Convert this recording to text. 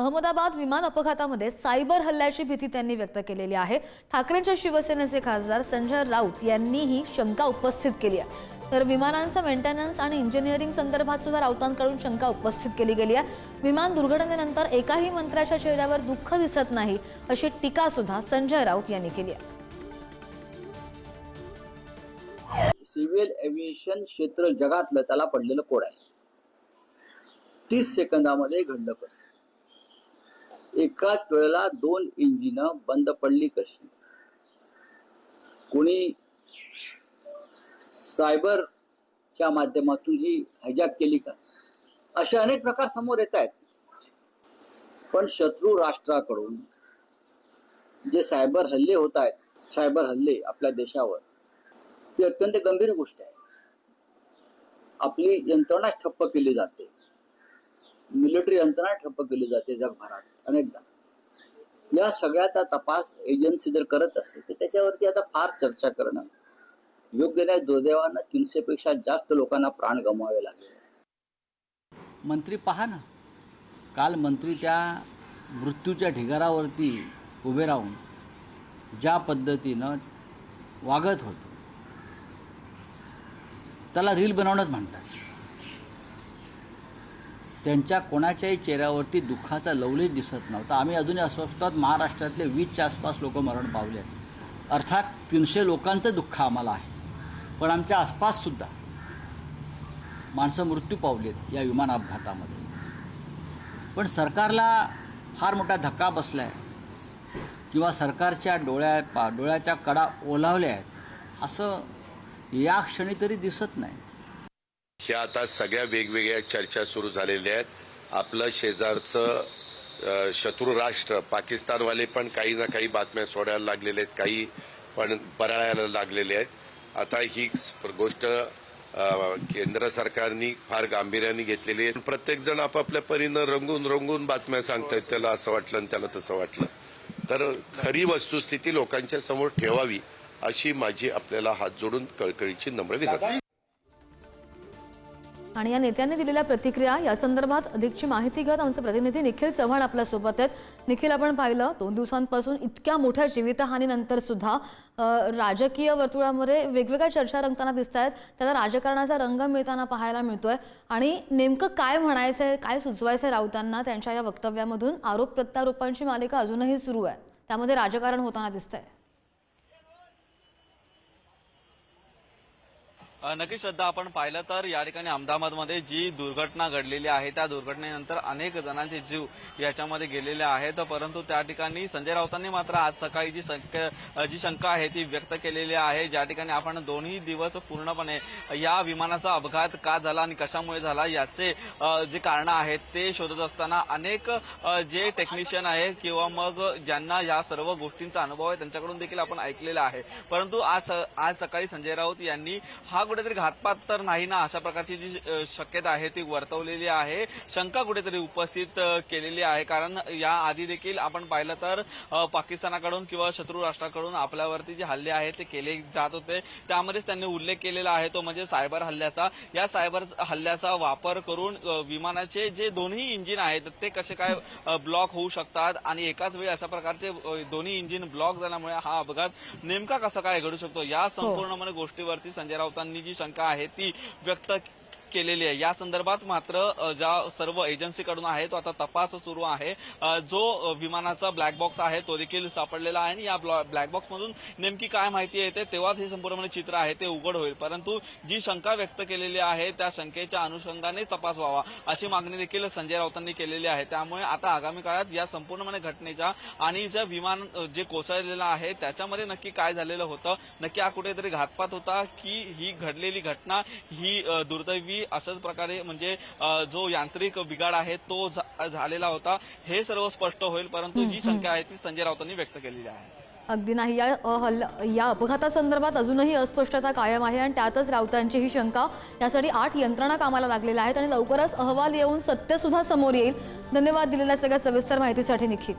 अहमदाबाद विमान अपघातामध्ये सायबर हल्ल्याची भीती त्यांनी व्यक्त केलेली आहे. ठाकरेंच्या शिवसेनेचे खासदार संजय राऊत यांनी ही शंका उपस्थित केली आहे. तर विमानांचा मेंटेनन्स आणि इंजिनिअरिंग संदर्भात सुद्धा राऊतांकडून शंका उपस्थित केली गेली आहे. विमान दुर्घटनेनंतर एकाही मंत्र्याच्या चेहऱ्यावर दुःख दिसत नाही अशी टीका सुद्धा संजय राऊत यांनी केली आहे. सिव्हिल एव्हिएशन क्षेत्र जगातलं त्याला पडलेलं कोड आहे. तीस सेकंदामध्ये घडलं कसं? एकाच वेळेला दोन इंजिन बंद पडली कशी? कोणी सायबरच्या माध्यमातून ही हायजॅक केली का? असे अनेक प्रकार समोर येत आहेत. पण शत्रू राष्ट्राकडून जे सायबर हल्ले होत आहेत सायबर हल्ले आपल्या देशावर ती अत्यंत गंभीर गोष्ट आहे. आपली यंत्रणा ठप्प केली जाते. मिलिटरी यंत्रणा ठप्प केली जाते जगभरात अनेकदा. या सगळ्याचा तपास एजन्सी जर करत असेल तर त्याच्यावरती आता फार चर्चा करणं योग्य नाही. दुर्दैवानं तीनशे पेक्षा जास्त लोकांना प्राण गमवावे लागले. मंत्री पहा ना. काल मंत्री त्या मृत्यूच्या ढिगारावरती उभे राहून ज्या पद्धतीनं वागत होते त्याला रील बनवणंच म्हणतात. त्यांच्या कोणाच्याही चेहऱ्यावरती दुःखाचा लवलेच दिसत नव्हता. आम्ही अजूनही अस्वस्थ आहोत. महाराष्ट्रातले वीसच्या आसपास लोक मरण पावले आहेत. अर्थात तीनशे लोकांचं दुःख आम्हाला आहे. पण आमच्या आसपाससुद्धा माणसं मृत्यू पावलेत या विमान अपघातामध्ये पण सरकारला फार मोठा धक्का बसला आहे किंवा सरकारच्या डोळ्या पा डोळ्याच्या कडा ओलावल्या आहेत. असं या क्षणी तरी दिसत नाही. ह्या आता सगळ्या वेगवेगळ्या चर्चा सुरू झालेल्या आहेत. आपलं शेजारचं शत्रू राष्ट्र पाकिस्तानवाले पण काही ना काही बातम्या सोडायला लागलेल्या आहेत काही पण पराळायला लागलेले आहेत. आता ही गोष्ट केंद्र सरकारनी फार गांभीर्याने घेतलेली आहे. प्रत्येक जण आपापल्या परीनं रंगून रंगून बातम्या सांगतायत त्याला असं वाटलं आणि त्याला तसं वाटलं. तर खरी वस्तुस्थिती लोकांच्या समोर ठेवावी अशी माझी आपल्याला हात जोडून कळकळीची नम्र विनंती. आणि या नेत्यांनी दिलेल्या प्रतिक्रिया या संदर्भात अधिकची माहिती घेत आमचे प्रतिनिधी निखिल चव्हाण आपल्यासोबत आहेत. निखिल आपण पाहिलं दोन दिवसांपासून इतक्या मोठ्या जीवितहानीनंतर सुद्धा राजकीय वर्तुळामध्ये वेगवेगळ्या चर्चा रंगताना दिसत आहेत. त्याला राजकारणाचा रंग मिळताना पाहायला मिळतोय. आणि नेमकं काय म्हणायचं आहे काय सुचवायचं आहे राऊतांना त्यांच्या या वक्तव्यामधून? आरोप प्रत्यारोपांची मालिका अजूनही सुरू आहे. त्यामध्ये राजकारण होताना दिसतंय. नक्की श्रद्धा आपण पाहिलं तर या ठिकाणी अहमदाबादमध्ये जी दुर्घटना घडलेली आहे त्या दुर्घटनेनंतर अनेक जणांचे जीव याच्यामध्ये गेलेले आहेत. परंतु त्या ठिकाणी संजय राऊतांनी मात्र आज सकाळी जी शंका जी शंका आहे ती व्यक्त केलेली आहे. ज्या ठिकाणी आपण दोन्ही दिवस पूर्णपणे या विमानाचा अपघात का झाला आणि कशामुळे झाला याचे जे कारणं आहेत ते शोधत असताना अनेक जे टेक्निशियन आहेत किंवा मग ज्यांना या सर्व गोष्टींचा अनुभव आहे त्यांच्याकडून देखील आपण ऐकलेला आहे. परंतु आज आज सकाळी संजय राऊत यांनी हा कुठेतरी घातपात तर नाही ना? अशा प्रकारची जी शक्यता आहे ती वर्तवलेली आहे. शंका कुठेतरी उपस्थित केलेली आहे. कारण या आधी देखील आपण पाहिलं तर पाकिस्तानाकडून किंवा शत्रू राष्ट्राकडून आपल्यावरती जे हल्ले आहेत ते केले जात होते. त्यामध्येच त्यांनी उल्लेख केलेला आहे तो म्हणजे सायबर हल्ल्याचा. या सायबर हल्ल्याचा वापर करून विमानाचे जे दोन्ही इंजिन आहेत ते कसे काय ब्लॉक होऊ शकतात? आणि एकाच वेळी अशा प्रकारचे दोन्ही इंजिन ब्लॉक झाल्यामुळे हा अपघात नेमका कसा काय घडू शकतो? या संपूर्णपणे गोष्टीवरती संजय राऊतांनी जी शंका आहे ती व्यक्त केलेली आहे. या संदर्भात मात्र ज्या सर्व एजन्सीकडून आहे तो आता तपास सुरू आहे. जो विमानाचा ब्लॅक बॉक्स आहे तो देखील सापडलेला आहे आणि या ब्लॅक बॉक्समधून नेमकी काय माहिती येते तेव्हाच हे संपूर्ण चित्र आहे ते उघड होईल. परंतु जी शंका व्यक्त केलेली आहे त्या शंकेच्या अनुषंगाने तपास व्हावा अशी मागणी देखील संजय राऊतांनी केलेली आहे. त्यामुळे आता आगामी काळात या संपूर्णपणे घटनेच्या आणि ज्या विमान जे कोसळलेलं आहे त्याच्यामध्ये नक्की काय झालेलं होतं नक्की हा कुठेतरी घातपात होता की ही घडलेली घटना ही दुर्दैवी दुर्दैवी अशाच प्रकारे म्हणजे जो यांत्रिक बिघाड आहे तो झालेला होता हे सर्व स्पष्ट होईल परंतु जी शंका आहे ती संजय राऊतांनी व्यक्त केलेली आहे. अगदी नाही या हल्ला या अपघातासंदर्भात अजूनही अस्पष्टता कायम आहे आणि त्यातच राऊतांची ही शंका. यासाठी आठ यंत्रणा कामाला लागलेल्या आहेत आणि लवकरच अहवाल येऊन सत्य सुद्धा समोर येईल. धन्यवाद दिलेल्या सगळ्या सविस्तर माहितीसाठी निखिल.